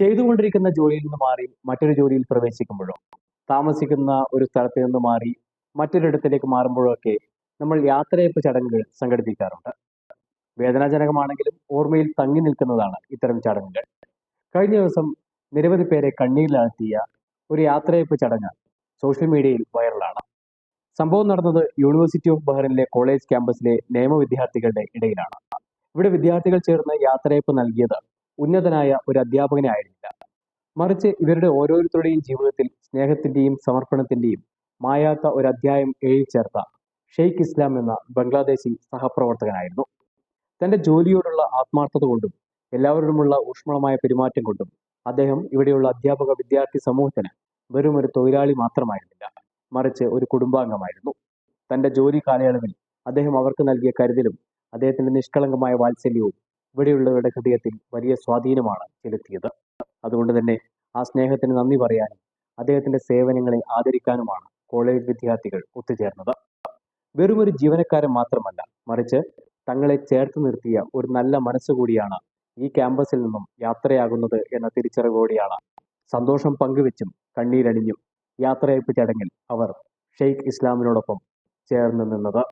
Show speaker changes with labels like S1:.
S1: ചെയ്തുകൊണ്ടിരിക്കുന്ന ജോലിയിൽ നിന്ന് മാറി മറ്റൊരു ജോലിയിൽ പ്രവേശിക്കുമ്പോഴോ താമസിക്കുന്ന ഒരു സ്ഥലത്ത് നിന്ന് മാറി മറ്റൊരിടത്തിലേക്ക് മാറുമ്പോഴോ ഒക്കെ നമ്മൾ യാത്രയപ്പ് ചടങ്ങുകൾ സംഘടിപ്പിക്കാറുണ്ട്. വേദനാജനകമാണെങ്കിലും ഓർമ്മയിൽ തങ്ങി നിൽക്കുന്നതാണ് ഇത്തരം ചടങ്ങുകൾ. കഴിഞ്ഞ ദിവസം നിരവധി പേരെ കണ്ണീരിലാഴ്ത്തിയ ഒരു യാത്രയപ്പ് ചടങ്ങ് സോഷ്യൽ മീഡിയയിൽ വൈറലാണ്. സംഭവം നടന്നത് യൂണിവേഴ്സിറ്റി ഓഫ് ബഹ്റിനിലെ കോളേജ് ക്യാമ്പസിലെ നിയമ വിദ്യാർത്ഥികളുടെ ഇടയിലാണ്. ഇവിടെ വിദ്യാർത്ഥികൾ ചേർന്ന് യാത്രയപ്പ് നൽകിയത് ഉന്നതനായ ഒരു അധ്യാപകനെ ആയിരുന്നില്ല. മറിച്ച് ഇവരുടെ ഓരോരുത്തരുടെയും ജീവിതത്തിൽ സ്നേഹത്തിന്റെയും സമർപ്പണത്തിന്റെയും മായാത്ത ഒരു അധ്യായം എഴുതി ചേർത്ത ഷെയ്ഖ് ഇസ്ലാം എന്ന ബംഗ്ലാദേശി സഹപ്രവർത്തകനായിരുന്നു. തന്റെ ജോലിയോടുള്ള ആത്മാർത്ഥത കൊണ്ടും എല്ലാവരോടുമുള്ള ഊഷ്മളമായ പെരുമാറ്റം കൊണ്ടും അദ്ദേഹം ഇവിടെയുള്ള അധ്യാപക വിദ്യാർത്ഥി സമൂഹത്തിന് വെറും ഒരു തൊഴിലാളി മാത്രമായിരുന്നില്ല. മറിച്ച് ഒരു കുടുംബാംഗമായിരുന്നു. തന്റെ ജോലി കാലയളവിൽ അദ്ദേഹം അവർക്ക് നൽകിയ കരുതലും അദ്ദേഹത്തിന്റെ നിഷ്കളങ്കമായ വാത്സല്യവും ഇവിടെയുള്ളവരുടെ ഹൃദയത്തിൽ വലിയ സ്വാധീനമാണ് ചെലുത്തിയത്. അതുകൊണ്ട് തന്നെ ആ സ്നേഹത്തിന് നന്ദി പറയാനും അദ്ദേഹത്തിന്റെ സേവനങ്ങളെ ആദരിക്കാനുമാണ് കോളേജ് വിദ്യാർത്ഥികൾ ഒത്തുചേർന്നത്. വെറുമൊരു ജീവനക്കാരൻ മാത്രമല്ല മറിച്ച് തങ്ങളെ ചേർത്ത് നിർത്തിയ ഒരു നല്ല മനസ്സുകൂടിയാണ് ഈ ക്യാമ്പസിൽ നിന്നും യാത്രയാകുന്നത് എന്ന തിരിച്ചറിവോടെയാണ് സന്തോഷം പങ്കുവെച്ചും കണ്ണീരണിഞ്ഞും യാത്രയപ്പ് ചടങ്ങിൽ അവർ ഷെയ്ഖ് ഇസ്ലാമിനോടൊപ്പം ചേർന്ന് നിന്നത്.